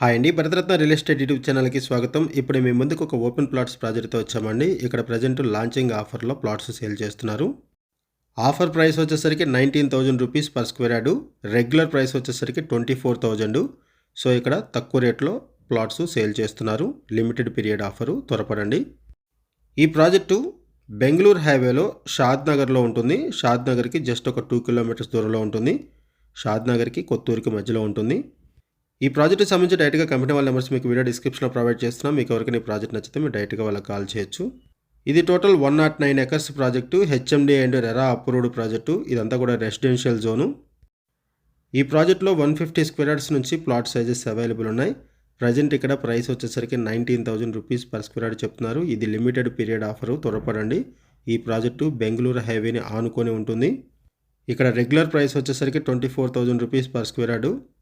Hi అండి. Bharat Ratna real estate YouTube ఛానల్కి స్వాగతం. ఇప్పుడు మీ ముందుకు ఒక ఓపెన్ ప్లాట్స్ ప్రాజెక్ట్తో వచ్చామండి. ఇక్కడ ప్రజెంట్ లాంచింగ్ ఆఫర్లో ప్లాట్స్ సేల్ చేస్తున్నారు. ఆఫర్ ప్రైస్ వచ్చేసరికి nineteen thousand rupees per square yard. Regular price వచ్చేసరికి ట్వంటీ ఫోర్ థౌజండ్. సో ఇక్కడ తక్కువ రేట్లో ప్లాట్స్ సేల్ చేస్తున్నారు. లిమిటెడ్ పీరియడ్ ఆఫరు త్వరపడండి. ఈ ప్రాజెక్టు బెంగళూరు హైవేలో షాద్ నగర్లో ఉంటుంది. షాద్ నగర్కి జస్ట్ ఒక టూ కిలోమీటర్స్ దూరంలో ఉంటుంది. షాద్ నగర్కి కొత్తూరుకి మధ్యలో ఉంటుంది. ఈ ప్రాజెక్ట్కి సంబంధించి డైరెక్ట్గా కంపెనీ వాళ్ళ నెంబర్స్ మీకు వీడియో డిస్క్రిప్షన్లో ప్రొవైడ్ చేస్తున్నాం. మీకు ఎవరికైనా ఈ ప్రాజెక్ట్ నచ్చితే మీరు డైరెక్ట్గా వాళ్ళకి కాల్ చేయొచ్చు. ఇది total one not nine acres project HMD and RERA approved project. ఇదంతా కూడా రెసిడెన్షియల్ జోను. ఈ ప్రాజెక్ట్లో వన్ ఫిఫ్టీ స్క్వేర్ నుంచి ప్లాట్ సైజెస్ అవైలబుల్ ఉన్నాయి. ప్రజెంట్ ఇక్కడ ప్రైస్ వచ్చేసరికి nineteen thousand rupees per square చెప్తున్నారు. ఇది లిమిటెడ్ పీరియడ్ ఆఫరు త్వరపడండి. ఈ ప్రాజెక్టు బెంగళూరు హైవేని ఆనుకొని ఉంటుంది. ఇక్కడ రెగ్యులర్ ప్రైస్ వచ్చేసరికి twenty four thousand rupees per square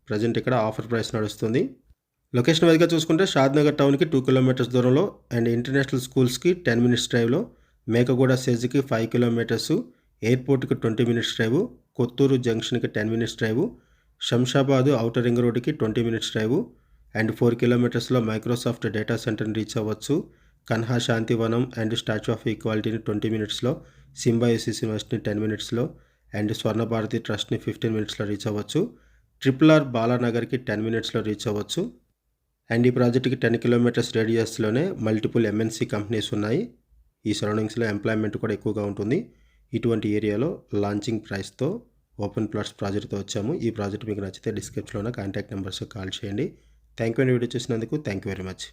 present ఇక్కడ ఆఫర్ ప్రైస్ నడుస్తుంది. లొకేషన్ వైజ్గా చూసుకుంటే షాద్నగర్ టౌన్కి టూ కిలోమీటర్స్ దూరంలో అండ్ ఇంటర్నేషనల్ స్కూల్స్కి టెన్ మినిట్స్ డ్రైవ్లో మేకగూడ సేజ్కి ఫైవ్ కిలోమీటర్స్ ఎయిర్పోర్ట్కి twenty minutes drive Kothur జంక్షన్కి ten minutes drive Shamshabad outer ring రోడ్కి twenty minutes drive and four కిలోమీటర్స్లో Microsoft data సెంటర్ని రీచ్ అవ్వచ్చు. Kanha Shantivanam and statue of ఈక్వాలిటీని twenty మినిట్స్లో Symbiosis యూనివర్సిటీని టెన్ మినిట్స్లో అండ్ స్వర్ణభారతి ట్రస్ట్ని ఫిఫ్టీన్ మినిట్స్లో రీచ్ అవ్వచ్చు. ట్రిపుల్ ఆర్ బాలానగర్కి టెన్ మినిట్స్లో రీచ్ అవ్వచ్చు. అండ్ ఈ ప్రాజెక్ట్కి టెన్ కిలోమీటర్స్ రేడియస్లోనే మల్టిపుల్ ఎంఎన్సీ కంపెనీస్ ఉన్నాయి. ఈ సరౌండింగ్స్లో ఎంప్లాయ్మెంట్ కూడా ఎక్కువగా ఉంటుంది. ఇటువంటి ఏరియాలో లాంచింగ్ ప్రైస్తో ఓపెన్ ప్లాట్స్ ప్రాజెక్ట్తో వచ్చాము. ఈ ప్రాజెక్ట్ మీకు నచ్చితే డిస్క్రిప్షన్లో కాంటాక్ట్ నెంబర్స్ కాల్ చేయండి. థ్యాంక్ యూ అండి వీడియో చూసినందుకు థ్యాంక్ యూ వెరీ మచ్.